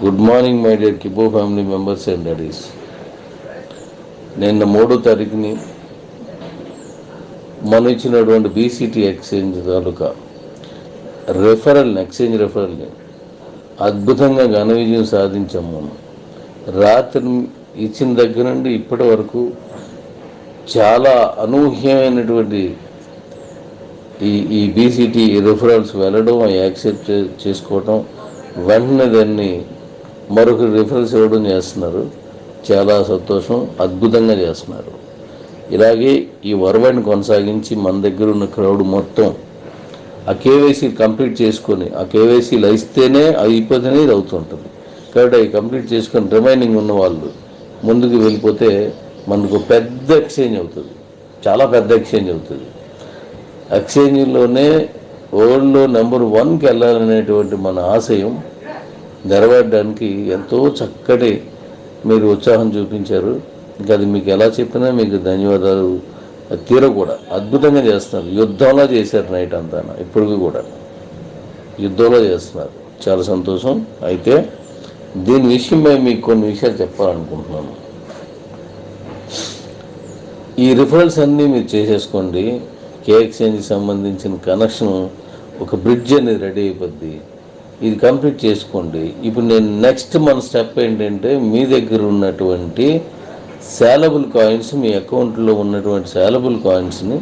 Good morning my dear Kibo family members and daddies నిన్న మూడో తారీఖుని మనం ఇచ్చినటువంటి బీసీటీ ఎక్స్చేంజ్ తాలూకా రెఫరల్ని ఎక్స్చేంజ్ రెఫరల్ని అద్భుతంగా ఘన విజయం సాధించాము మనం. రాత్రి ఇచ్చిన దగ్గర నుండి ఇప్పటి వరకు చాలా అనూహ్యమైనటువంటి ఈ ఈ బీసీటీ రెఫరల్స్ వెళ్ళడం యాక్సెప్ట్ చేసుకోవటం వెంటనే దాన్ని మరొకరు రిఫరెన్స్ ఇవ్వడం చేస్తున్నారు. చాలా సంతోషం. అద్భుతంగా చేస్తున్నారు. ఇలాగే ఈ వరవడిని కొనసాగించి మన దగ్గర ఉన్న క్రౌడ్ మొత్తం ఆ కేవైసీ కంప్లీట్ చేసుకొని ఆ కేవైసీలు లైస్తేనే అయిపోతేనే ఇది అవుతుంటుంది. కాబట్టి అవి కంప్లీట్ చేసుకొని రిమైనింగ్ ఉన్న వాళ్ళు ముందుకు వెళ్ళిపోతే మనకు పెద్ద ఎక్స్చేంజ్ అవుతుంది. చాలా పెద్ద ఎక్స్చేంజ్ అవుతుంది. ఎక్స్చేంజ్లోనే వరల్డ్లో నెంబర్ వన్కి వెళ్ళాలనేటువంటి మన ఆశయం నెరవేరడానికి ఎంతో చక్కటి మీరు ఉత్సాహం చూపించారు. ఇంకా అది మీకు ఎలా చెప్పినా మీకు ధన్యవాదాలు. తీర కూడా. అద్భుతంగా చేస్తున్నారు. యుద్ధంలో చేశారు నైట్ అంతా. ఇప్పటికీ కూడా యుద్ధంలో చేస్తున్నారు. చాలా సంతోషం. అయితే దీని విషయమై మీకు కొన్ని విషయాలు చెప్పాలనుకుంటున్నాను. ఈ రిఫరల్స్ అన్నీ మీరు చేసేసుకోండి. కే ఎక్స్చేంజ్కి సంబంధించిన కనెక్షన్ ఒక బ్రిడ్జ్ అనేది రెడీ అయిపోద్ది. ఇది కంప్లీట్ చేసుకోండి. ఇప్పుడు నేను నెక్స్ట్ మన స్టెప్ ఏంటంటే మీ దగ్గర ఉన్నటువంటి శాలబుల్ కాయిన్స్ మీ అకౌంట్లో ఉన్నటువంటి శాలబుల్ కాయిన్స్ని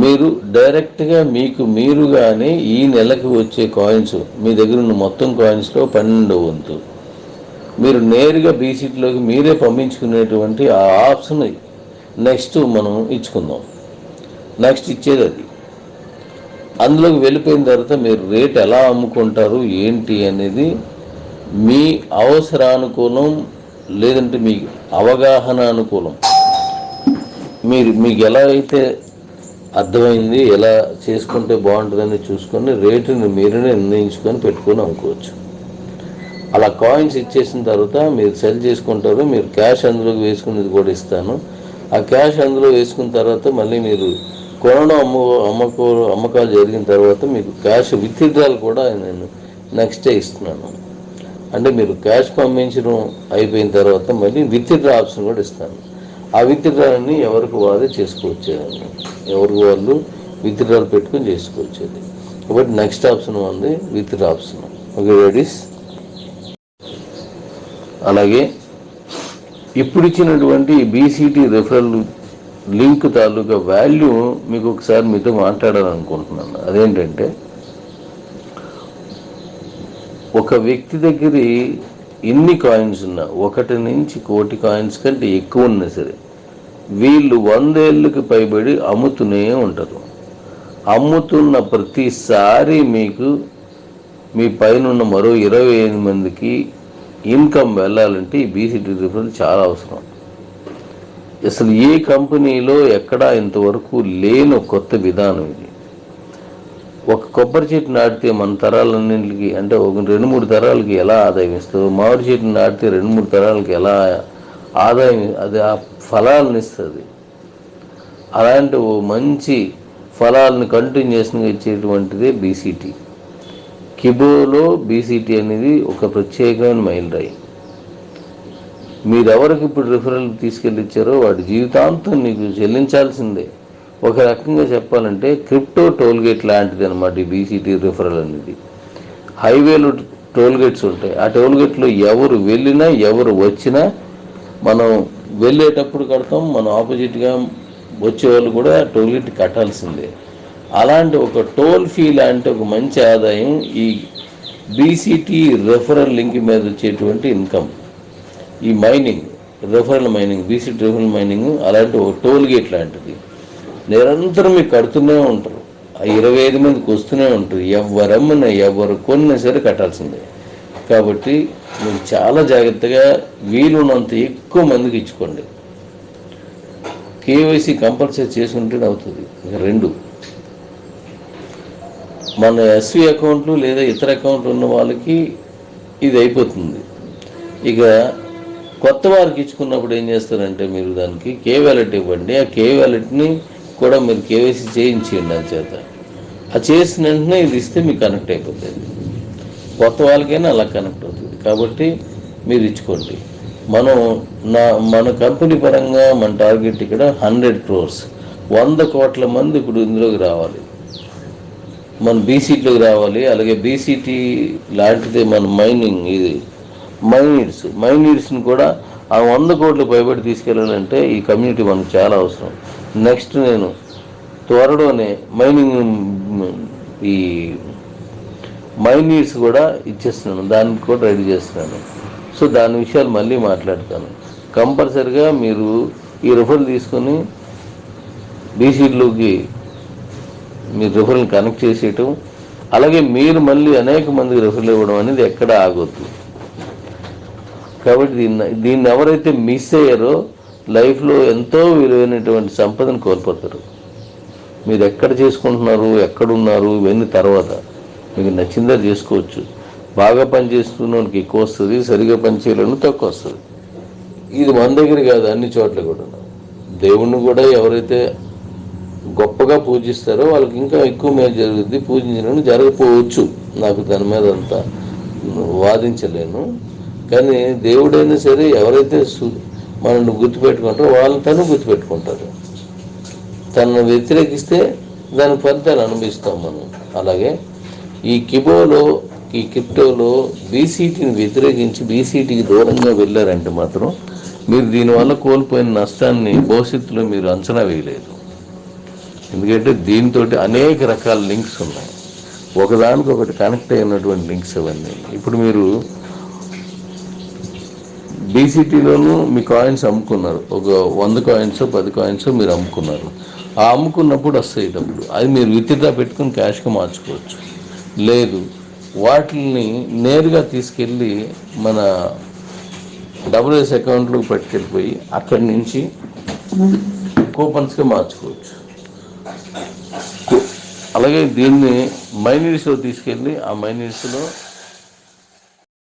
మీరు డైరెక్ట్గా మీకు మీరుగానే ఈ నెలకు వచ్చే కాయిన్స్ మీ దగ్గర ఉన్న మొత్తం కాయిన్స్లో పన్నెండవ వంతు. మీరు నేరుగా బీసీట్లోకి మీరే పంపించుకునేటువంటి ఆ ఆప్షన్ నెక్స్ట్ మనం ఇచ్చుకుందాం. నెక్స్ట్ ఇచ్చేది అది. అందులోకి వెళ్ళిపోయిన తర్వాత మీరు రేట్ ఎలా అమ్ముకుంటారు ఏంటి అనేది మీ అవసరానుకూలం లేదంటే మీ అవగాహన అనుకూలం. మీరు మీకు ఎలా అయితే అర్థమైంది ఎలా చేసుకుంటే బాగుంటుందని చూసుకొని రేటుని మీరే నిర్ణయించుకొని పెట్టుకొని అమ్ముకోవచ్చు. అలా కాయిన్స్ ఇచ్చేసిన తర్వాత మీరు సెల్ చేసుకుంటారు మీరు క్యాష్ అందులోకి వేసుకునేది కూడా ఇస్తాను. ఆ క్యాష్ అందులో వేసుకున్న తర్వాత మళ్ళీ మీరు కొనడం అమ్ము అమ్మకో అమ్మకాలు జరిగిన తర్వాత మీకు క్యాష్ విత్డ్రాల్ కూడా నేను నెక్స్ట్ డే ఇస్తున్నాను. అంటే మీరు క్యాష్ పంపించడం అయిపోయిన తర్వాత మళ్ళీ విత్డ్రా ఆప్షన్ కూడా ఇస్తాను. ఆ విత్డ్రాని ఎవరికి వారే చేసుకోవచ్చేదండి ఎవరికి వాళ్ళు విత్డ్రాలు పెట్టుకొని చేసుకోవచ్చేది కాబట్టి నెక్స్ట్ ఆప్షన్ ఉంది విత్డ్రా ఆప్షన్. ఓకే రెడీస్ అలాగే ఇప్పుడు ఇచ్చినటువంటి బీసీటీ రిఫరల్ లింక్ తాలూకా వాల్యూ మీకు ఒకసారి మీతో మాట్లాడాలనుకుంటున్నాను. అదేంటంటే ఒక వ్యక్తి దగ్గర ఎన్ని కాయిన్స్ ఉన్నా ఒకటి నుంచి కోటి కాయిన్స్ కంటే ఎక్కువ ఉన్నా సరే వీళ్ళు వందేళ్ళకి పైబడి అమ్ముతూనే ఉంటారు. అమ్ముతున్న ప్రతిసారి మీకు మీ పైన ఉన్న మరో ఇరవై ఐదు మందికి ఇన్కమ్ వెళ్ళాలంటే ఈ బీసీటీ రిఫరెన్స్ చాలా అవసరం. అసలు ఏ కంపెనీలో ఎక్కడా ఇంతవరకు లేని కొత్త విధానం ఇది. ఒక కొబ్బరి చెట్టు నాటితే మన తరాలన్నింటికి అంటే ఒక రెండు మూడు తరాలకి ఎలా ఆదాయం ఇస్తుందో మామిడి చెట్టు నాటితే రెండు మూడు తరాలకి ఎలా ఆదాయం అది ఆ ఫలాలను ఇస్తుంది. అలాంటి ఓ మంచి ఫలాలను కంటిన్యూషన్గా ఇచ్చేటువంటిదే బీసీటీ కిబోలో బీసీటీ అనేది ఒక ప్రత్యేకమైన మైలురాయి. మీరెవరికి ఇప్పుడు రిఫరల్ తీసుకెళ్ళి ఇచ్చారో వాడి జీవితాంతం నీకు చెల్లించాల్సిందే. ఒక రకంగా చెప్పాలంటే క్రిప్టో టోల్గేట్ లాంటిది అనమాట ఈ బీసీటీ రిఫరల్ అనేది. హైవేలు టోల్గేట్స్ ఉంటాయి. ఆ టోల్గేట్లో ఎవరు వెళ్ళినా ఎవరు వచ్చినా మనం వెళ్ళేటప్పుడు కడతాం మనం ఆపోజిట్గా వచ్చేవాళ్ళు కూడా టోల్గేట్ కట్టాల్సిందే. అలాంటి ఒక టోల్ ఫీ లాంటి ఒక మంచి ఆదాయం ఈ బీసీటీ రెఫరల్ లింక్ మీద వచ్చేటువంటి ఇన్కమ్. ఈ mining referral mining BCT referral mining అలాంటి ఒక టోల్ గేట్ లాంటిది. నిరంతరం మీకు కడుతూనే ఉంటారు. ఆ ఇరవై ఐదు మందికి వస్తూనే ఉంటారు. ఎవరమ్మినా ఎవరు కొన్నా సరే కట్టాల్సిందే. కాబట్టి మీరు చాలా జాగ్రత్తగా వీలున్నంత ఎక్కువ మందికి ఇచ్చుకోండి. కేవైసీ కంపల్సరీ చేసుకుంటేనే అవుతుంది. రెండు. మన ఎస్వి అకౌంట్లు లేదా ఇతర అకౌంట్లు ఉన్న వాళ్ళకి ఇది అయిపోతుంది. ఇక కొత్త వారికి ఇచ్చుకున్నప్పుడు ఏం చేస్తారంటే మీరు దానికి కే వ్యాలెట్ ఇవ్వండి. ఆ కే వ్యాలెట్ని కూడా మీరు కేవైసీ చేయించండి అని చేత. ఆ చేసిన వెంటనే ఇది ఇస్తే మీకు కనెక్ట్ అయిపోతుంది. కొత్త వాళ్ళకైనా అలా కనెక్ట్ అవుతుంది. కాబట్టి మీరు ఇచ్చుకోండి. మనం నా మన కంపెనీ పరంగా మన టార్గెట్ ఇక్కడ హండ్రెడ్ క్రోర్స్ వంద కోట్ల మంది ఇప్పుడు ఇందులోకి రావాలి. మన బీసీటీలోకి రావాలి. అలాగే బీసీటీ లాంటిదే మన మైనింగ్ ఇది. మైనీడ్స్ మైనీడ్స్ని కూడా ఆ వంద కోట్లు పైబడి తీసుకెళ్ళాలంటే ఈ కమ్యూనిటీ మనకు చాలా అవసరం. నెక్స్ట్ నేను త్వరలోనే మైనింగ్ ఈ మైనీడ్స్ కూడా ఇచ్చేస్తున్నాను. దానికి కూడా రెడీ చేస్తున్నాను. సో దాని విషయాలు మళ్ళీ మాట్లాడతాను. కంపల్సరిగా మీరు ఈ రిఫర్ తీసుకొని బీసీలోకి మీరు రిఫర్ని కనెక్ట్ చేసేయటం. అలాగే మీరు మళ్ళీ అనేక మందికి రిఫర్లు ఇవ్వడం అనేది ఎక్కడ ఆగొద్దు. కాబట్టి దీన్ని దీన్ని ఎవరైతే మిస్ అయ్యారో లైఫ్లో ఎంతో విలువైనటువంటి సంపదను కోల్పోతారు. మీరు ఎక్కడ చేసుకుంటున్నారు ఎక్కడున్నారు ఇవన్నీ తర్వాత. మీకు నచ్చిందా చేసుకోవచ్చు. బాగా పనిచేస్తున్నోనికి ఎక్కువ వస్తుంది సరిగా పనిచేయలేను తక్కువ వస్తుంది. ఇది మన దగ్గర కాదు అన్ని చోట్ల కూడా. దేవుణ్ణి కూడా ఎవరైతే గొప్పగా పూజిస్తారో వాళ్ళకి ఇంకా ఎక్కువ మేలు జరుగుద్ది. పూజించడం జరగకపోవచ్చు. నాకు దాని మీద అంత వాదించలేను. కానీ దేవుడైనా సరే ఎవరైతే మనల్ని గుర్తుపెట్టుకుంటారో వాళ్ళని తను గుర్తుపెట్టుకుంటారు. తనను వ్యతిరేకిస్తే దాని ఫలితాలు అనుభవిస్తాం మనం. అలాగే ఈ కిబోలో ఈ క్రిప్టోలో బీసీటీని వ్యతిరేకించి బీసీటీకి దూరంగా వెళ్ళారంటే మాత్రం మీరు దీనివల్ల కోల్పోయిన నష్టాన్ని భవిష్యత్తులో మీరు అంచనా వేయలేదు. ఎందుకంటే దీంతో అనేక రకాల లింక్స్ ఉన్నాయి. ఒకదానికొకటి కనెక్ట్ అయినటువంటి లింక్స్ అవన్నీ. ఇప్పుడు మీరు డీసీటీలోనూ మీ కాయిన్స్ అమ్ముకున్నారు. ఒక వంద కాయిన్స్ పది కాయిన్స్ మీరు అమ్ముకున్నారు. ఆ అమ్ముకున్నప్పుడు వస్తాయి డబ్బులు అది మీరు విత్డ్రా పెట్టుకుని క్యాష్గా మార్చుకోవచ్చు. లేదు వాటిని నేరుగా తీసుకెళ్ళి మన డబ్ల్యూఎస్ అకౌంట్లోకి పట్టుకెళ్ళిపోయి అక్కడి నుంచి కూపన్స్గా మార్చుకోవచ్చు. అలాగే దీన్ని మైనీడ్స్లో తీసుకెళ్ళి ఆ మైనీడ్స్లో